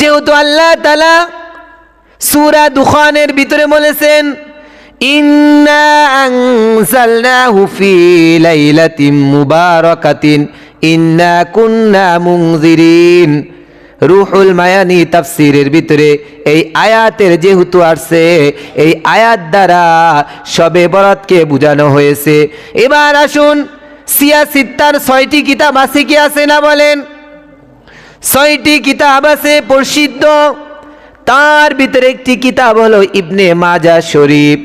যেহেতু আল্লাহ তালা সুরা দুখানের ভিতরে বলেছেন, ইন্না আনজালনাহু ফি লাইলাতিন মুবারাকাতিন, ইন্না কুন্না মুনজিরিন। রুহুল মায়ানি তাফসিরের ভিতরে এই আয়াতের যেহেতু আসছে, এই আয়াত দ্বারা সবে বরাতকে বোঝানো হয়েছে। এবার আসুন সিয়া সিত্তার ছয়টি কিতাব আছে কি আছে না বলেন। ছয়টি কিতাব আছে প্রসিদ্ধ। তার ভিতরে একটি কিতাব হলো ইবনে মাজা শরীফ।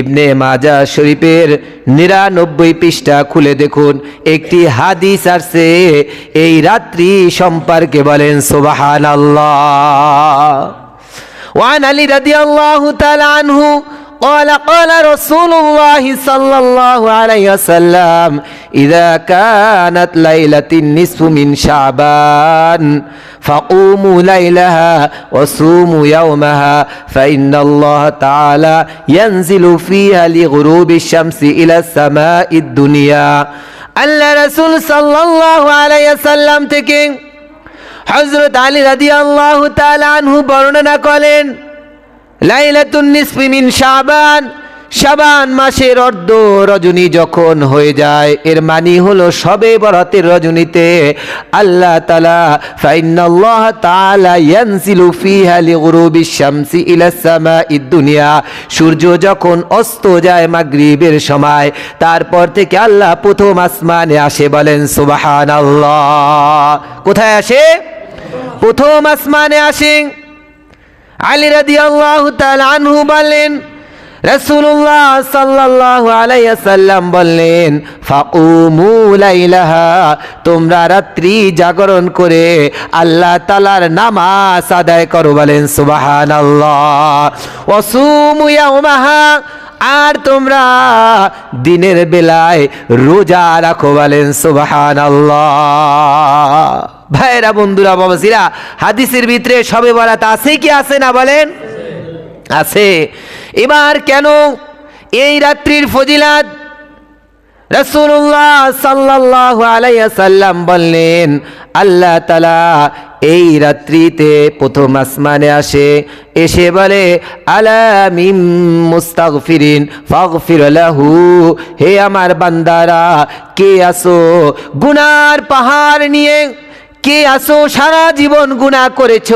ইবনে মাজা শরীফের নিরানব্বই পৃষ্ঠা খুলে দেখুন, একটি হাদিস আসছে এই রাত্রি সম্পর্কে বলেন সোবাহান আল্লাহ ওয়ান আলী রাদিয়াল্লাহু তাআলা আনহু قال قال رسول الله صلى الله عليه وسلم إذا كانت ليلة النصف من شعبان فقوموا ليلها وصوموا يومها فإن الله تعالى ينزل فيها لغروب الشمس إلى السماء الدنيا الله رسول صلى الله عليه وسلم تكين حضرت علي رضي الله تعالى عنه برننا قالين লাইলাতুন নিসফি মিন শাবান। শাবান মাসের অর্ধ রজনী যখন হয়ে যায়, এর মানি হলো সবে বরাতের রজনীতে। আল্লাহ তালা ফাইনাল্লাহ তাআলা ইয়ানজিলু ফিহা লিগুরুবিশ শামসি ইলা সামাইদ দুনিয়া। সূর্য যখন অস্ত যায় মাগরিবের সময়, তারপর থেকে আল্লাহ প্রথম আসমানে আসে বলেন, সুবহানাল্লাহ। কোথায় আসে? প্রথম আসমানে আসেন আলী রাদি আল্লাহ আনহু বলেন রসুল্লাহ সাল্লাহ আলাইসাল্লাম বললেন, ফাকুমু লাইলাহা তোমরা রাত্রি জাগরণ করে আল্লাহ তালার নামাজ আদায় করো বলেন সুবাহান আল্লাহ অসুমুয়া আর তোমরা দিনের বেলায় রোজা রাখো বলেন সুবাহান ভাইরা বন্ধুরা বাবাসিরা হাদিসের ভিতরে সবে বরাত আছে কি আছে না বলেন? আছে। এবার কেন এই রাত্রির ফজিলাত? রসুল্লাহ সাল্লাহ আলাইসাল্লাম বললেন, আল্লাহ তালা এই রাত্রিতে প্রথম আসমানে আসে, এসে বলে আলামিম মুস্তাগফিরিন ফাগফির লাহু। হে আমার বান্দারা, কে আসো গুনার পাহাড় নিয়ে? কে আসো সারা জীবন গুণা করেছ?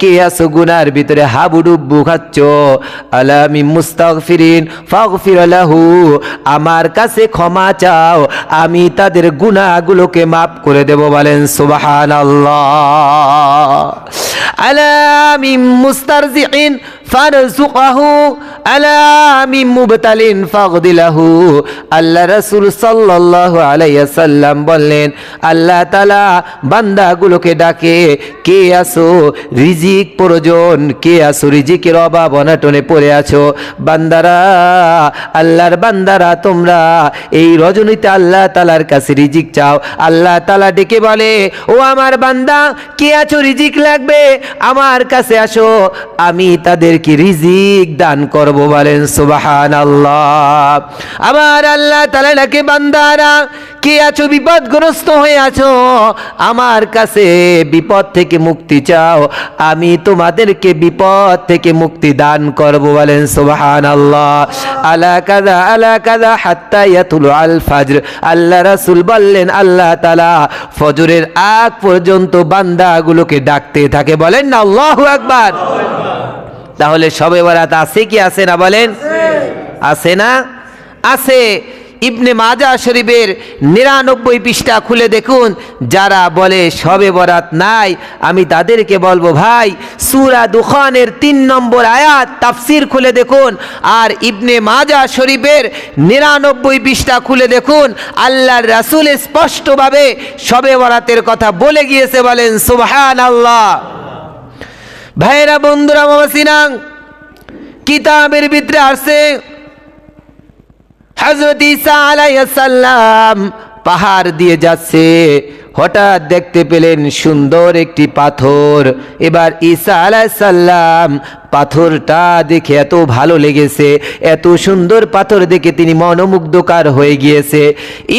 কে গুনার ভিতরে? হাবুডুব্বু খাচ্ছ। আলামি মুস্তাগফিরিন ফাগফির লাহু। আমার কাছে ক্ষমা চাও। আমি তাদের গুনাহগুলোকে মাফ করে দেব বলেন সুবহানাল্লাহ। আলামি মুস্তারজিইন ফারজুকাহু আলামি মুবতালিন ফাগদিলাহু। আল্লাহ রাসূল সাল্লাল্লাহু আলাইহি বললেন, আল্লাহ বান্দাগুলোকে ডাকে, কে আসো রিজিক প্রয়োজন। কে আসো রিজিকের অভাব অনাটনে পড়ে আছো। বান্দারা, আল্লাহর বান্দারা, তোমরা এই রজনীতে আল্লাহ তালার কাছে রিজিক চাও। আল্লাহ তালা ডেকে বলে, ও আমার বান্দা, কে আছো? রিজিক লাগবে? আমার কাছে আসো। আমি তাদেরকে রিজিক দান করব বলেন সুবাহান আল্লাহ আমার আল্লাহ তালা ডাকে, বান্দারা কে আছো? বিপদগ্রস্ত হয়ে আছো? আমার কাছে বিপদ থেকে মুক্তি চাও। আমি তোমাদেরকে বিপদ থেকে মুক্তি দান করব বলেন সুবহান আল্লাহ আলা কাদা আলা কাদা হাত্তা ইয়াতুল আল ফাজর আল্লাহ রাসূল বললেন, আল্লাহ তাআলা ফজরের আগ পর্যন্ত বান্দাগুলোকে ডাকতে থাকে। বলেন না, আল্লাহু আকবার। তাহলে সবে বরাত আছে কি আছে না বলেন? আছে না? আছে। ইবনে মাজা শরীফের নিরানব্বই পৃষ্ঠা খুলে দেখুন, যারা বলে, সবে বরাত নাই, আমি তাদেরকে বলব, ভাই, সুরা দুখানের তিন নম্বর আয়াত তাফসির খুলে দেখুন, আর ইবনে মাজা শরীফের নিরানব্বই পৃষ্ঠা খুলে দেখুন, আল্লাহর রাসুল স্পষ্টভাবে সবে বরাতের কথা বলে গিয়েছে, বলেন সুবহান আল্লাহ ভাইরা বন্ধুরা মামাসিনাং কিতাবের ভিতরে আসছে হজরত ঈসা আলাইসাল্লাম পাহাড় দিয়ে যাচ্ছে। হঠাৎ দেখতে পেলেন সুন্দর একটি পাথর। এবার ঈসা আলাইসাল্লাম পাথরটা দেখে এত ভালো লেগেছে, এত সুন্দর পাথর দেখে তিনি মনোমুগ্ধকার হয়ে গিয়েছে।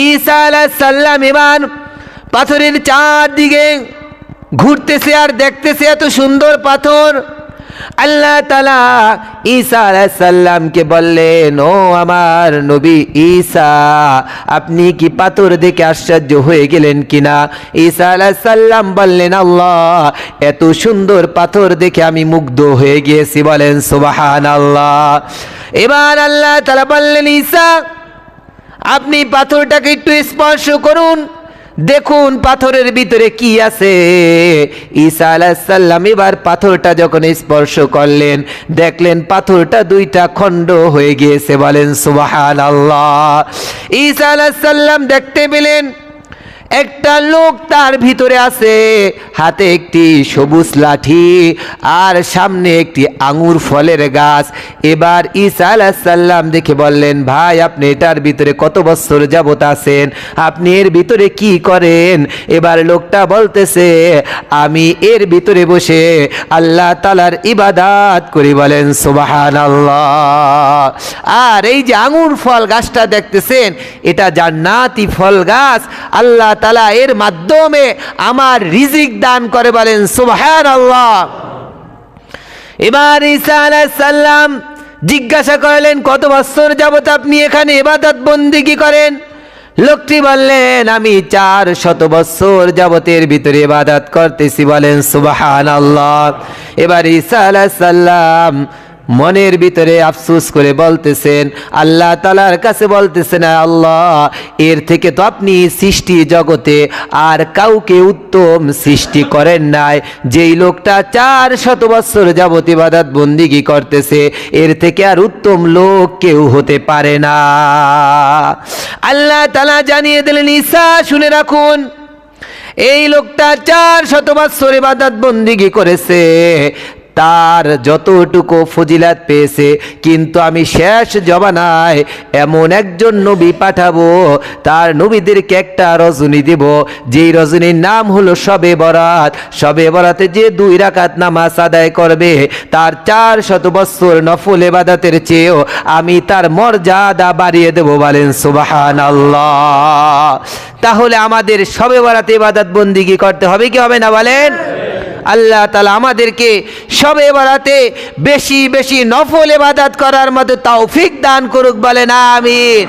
ঈসা আলাইসাল্লাম এবার পাথরের চারদিকে ঘুরতেছে আর দেখতেছে এত সুন্দর পাথর। আল্লাহ তালা ঈসা সাল্লামকে বললেন, ও আমার নবী ঈসা, আপনি কি পাথর দেখে আশ্চর্য হয়ে গেলেন কিনা? ঈসা সাল্লাম বললেন, আল্লাহ, এত সুন্দর পাথর দেখে আমি মুগ্ধ হয়ে গিয়েছি। বলেন সুবাহান আল্লাহ এবার আল্লাহ তালা বললেন, ঈসা, আপনি পাথরটাকে একটু স্পর্শ করুন। দেখুন পাথরের ভিতরে কি আছে। ঈসা আলাহিসাল্লাম এবার পাথরটা যখন স্পর্শ করলেন, দেখলেন পাথরটা দুইটা খণ্ড হয়ে গিয়েছে। বলেন সুবাহ আল্লাহ ঈসা আলাহিসাল্লাম দেখতে পেলেন একটা লোক তার ভিতরে আছে, হাতে একটি সবুজ লাঠি আর সামনে একটি আঙুর ফলের গাছ। এবার ঈসা আলাহিসাল্লাম দেখে বললেন, ভাই, আপনি এটার ভিতরে কত বছর যাবত আছেন? আপনি এর ভিতরে কি করেন? এবার লোকটা বলতেছে, আমি এর ভিতরে বসে আল্লাহ তালার ইবাদাত করি। বলেন সুবাহান আল্লাহ আর এই যে আঙুর ফল গাছটা দেখতেছেন, এটা জান্নাতি ফল গাছ। আল্লাহ তালা এর মাধ্যমে আমার রিজিক দান করে বলেন সুবহান আল্লাহ এবার ঈসা সাল্লাম জিজ্ঞাসা করলেন, কত বছর যাবত আপনি এখানে এবাদত বন্দিগি করেন? লোকটি বললেন, আমি চার শত বছর যাবতের ভিতরে ইবাদত করতেছি। বলেন সুবাহান আল্লাহ এবার ঈসা সাল্লাম মনের ভিতরে আফসুস করে বলতেছেন, আল্লাহ তালার কাছে বলতেছেন আল্লাহ, এর থেকে তো আপনি সৃষ্টি জগতে আর কাউকে উত্তম সৃষ্টি করেন নাই। যেই লোকটা চার শত বছর যাবত ইবাদত বন্দিগি করতেছে, এর থেকে আর উত্তম লোক কেউ হতে পারে না। আল্লাহ তালা জানিয়ে দিলেন, ঈসা, শুনে রাখুন, এই লোকটা চার শত বৎসর ইবাদত বন্দিগি করেছে। তার যতটুকু ফজিলাত পেয়েছে, কিন্তু আমি শেষ জবানায় এমন একজন নবী পাঠাবো, তার নবীদেরকে একটা রজনী দিব। যেই রজনীর নাম হলো সবে বরাত। সবে বরাতে যে দুই রাকাত নামাজ আদায় করবে, তার চার শত বৎসর নফল এবাদাতের চেয়েও আমি তার মর্যাদা বাড়িয়ে দেব বলেন সুবাহান আল্লাহ তাহলে আমাদের সবে বরাতে ইবাদত বন্দিগি করতে হবে কি হবে না বলেন? আল্লাহ তালা আমাদেরকে সবে বেড়াতে বেশি বেশি নফল এবাদাত করার মতো তৌফিক দান করুক বলে না আমিন।